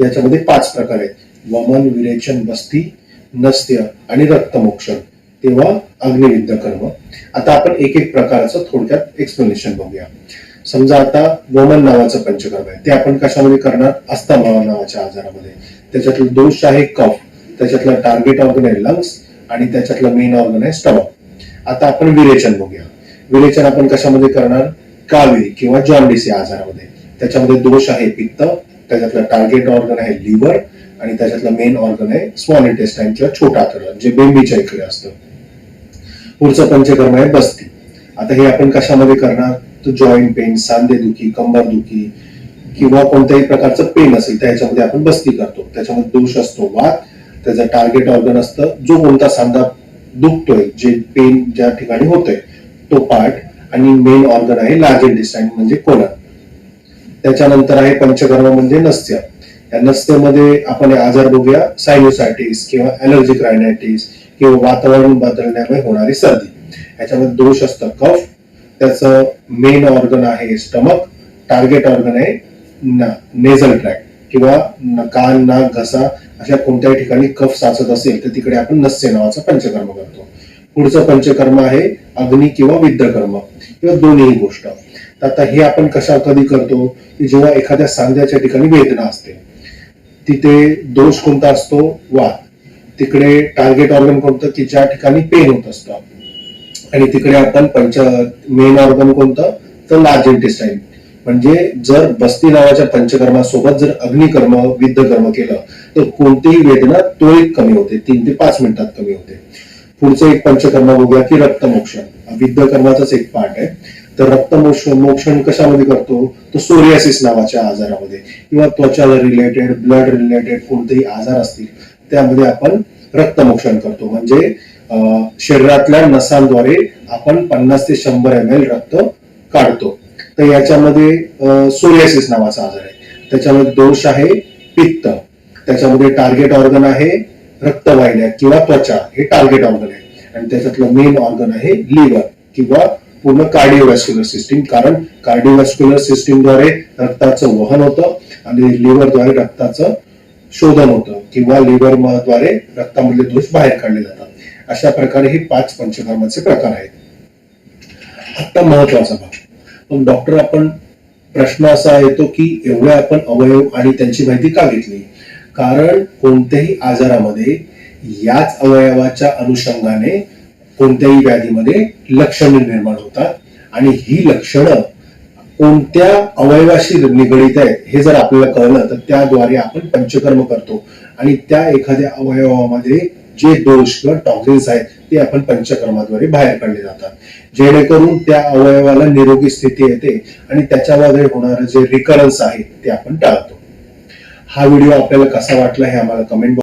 याच्यामध्ये पाच प्रकार आहेत. वमन विरेचन बस्ती नस्त्य आणि रक्तमोक्षण. तेव्हा अग्निविद्ध कर्म. आता आपण एक एक प्रकारचं थोडक्यात एक्सप्लेनेशन बघूया. समजा आता वमन नावाचं पंचकर्म आहे. ते आपण कशामध्ये करणार? अस्थमा नावाच्या आजारामध्ये. त्याच्यातलं दोष आहे कफ. त्याच्यातलं टार्गेट ऑर्गन आहे लंग्स आणि त्याच्यातलं मेन ऑर्गन आहे स्टमक आता आपण विरेचन बघूया. विरेचन आपण कशामध्ये करणार? कावे किंवा जॉन्डिस या आजारामध्ये. त्याच्यामध्ये दोष आहे पित्त त्याच्यातलं टार्गेट ऑर्गन आहे लिव्हर आणि त्याच्यातलं मेन ऑर्गन आहे स्मॉल इंटेस्टाईन किंवा छोटा आतडा जे बेंबीच्या इकडे असतं. पुढचं पंचकर्म आहे बस्ती. आता हे आपण कशामध्ये करणार? तर जॉईंट पेन सांधेदुखी कंबरदुखी किंवा कोणत्याही प्रकारचं पेन असेल त्या ह्याच्यामध्ये आपण बस्ती करतो. त्याच्यामध्ये दोष असतो वात. त्याचं टार्गेट ऑर्गन असतं जो कोणता सांधा दुखतोय जे पेन ज्या ठिकाणी होतोय तो पार्ट आणि मेन ऑर्गन आहे लार्ज इंटेस्टाईन म्हणजे कोलन त्याच्यानंतर आहे पंचकर्म म्हणजे नस्य या नस्यमध्ये आपण आजार बघूया सायनोसायटिस किंवा अलर्जिक रायनायटिस किंवा वातावरण बदलण्यामुळे होणारी सर्दी. याच्यामध्ये दोष असतं कफ त्याचं मेन ऑर्गन आहे स्टमक टार्गेट ऑर्गन आहे ना नेझल ट्रॅक किंवा कान नाक घसा अशा कोणत्याही ठिकाणी कफ साचत असेल तर तिकडे आपण नस्य नावाचं पंचकर्म करतो. पुढचं पंचकर्म आहे अग्नी किंवा विद्यकर्म. किंवा दोन्ही गोष्ट. तर आता हे आपण कशा कधी करतो की जेव्हा एखाद्या सांध्याच्या ठिकाणी वेदना असते. तिथे दोष कोणता असतो? वा तिकडे टार्गेट ऑर्गन कोणतं? की ज्या ठिकाणी पेन होत असतं. आणि तिकडे आपण पंच मेन ऑर्गन कोणतं? तर लार्ज इंटेस्टाईन म्हणजे जर बस्ती नावाच्या पंचकर्मासोबत जर अग्निकर्म विद्यकर्म केलं तर कोणतीही वेदना तो एक कमी होते. तीन ते पाच मिनिटात कमी होते. पुढचं एक पंचकर्म बघूया की रक्तमोक्षण. विद्यकर्माचाच एक पार्ट आहे. तर रक्तमोक्ष मोक्षण कशामध्ये करतो? तो सोरियासिस नावाच्या आजारामध्ये. किंवा त्वचाला रिलेटेड ब्लड रिलेटेड कोणतेही आजार असतील त्यामध्ये आपण रक्तमोक्षण करतो. म्हणजे शरीरातल्या नसांद्वारे आपण पन्नास ते शंभर एम एल रक्त काढतो. तर याच्यामध्ये सोरियासिस नावाचा आजार आहे. त्याच्यामध्ये दोष आहे पित्त. त्याच्यामध्ये टार्गेट ऑर्गन आहे रक्तवाहिन्या किंवा त्वचा. हे टार्गेट ऑर्गन आहे. आणि त्याच्यातलं मेन ऑर्गन आहे लिव्हर किंवा पूर्ण कार्डिओव्हॅस्क्युलर सिस्टीम कारण कार्डिओव्हॅस्क्युलर सिस्टीमद्वारे रक्ताचं वहन होतं आणि लिव्हरद्वारे रक्ताचं शोधन होतं किंवा लिव्हरद्वारे रक्तामधले दोष बाहेर काढले जातात. अशा प्रकारे हे पाच पंचकर्माचे प्रकार आहेत. आता महत्त्वाचा भाग. मग डॉक्टर आपण प्रश्न असा येतो की एवढे आपण अवयव आणि त्यांची माहिती का घेतली? कारण कोणत्याही आजारामध्ये याच अवयवाच्या अनुषंगाने कोणत्याही व्याधीमध्ये लक्षणे निर्माण होतात. आणि ही लक्षणं कोणत्या अवयवाशी निगडीत आहेत हे जर आपल्याला कळलं तर त्याद्वारे आपण पंचकर्म करतो. आणि त्या एखाद्या अवयवामध्ये जे दोष किंवा टॉक्झिन्स आहेत ते आपण पंचकर्माद्वारे बाहेर काढले जातात. जेणेकरून त्या अवयवाला निरोगी स्थिती येते आणि त्याच्यामध्ये होणारं जे रिकरन्स आहे ते आपण टाळतो. हा व्हिडिओ आपल्याला कसा वाटला हे आम्हाला कमेंट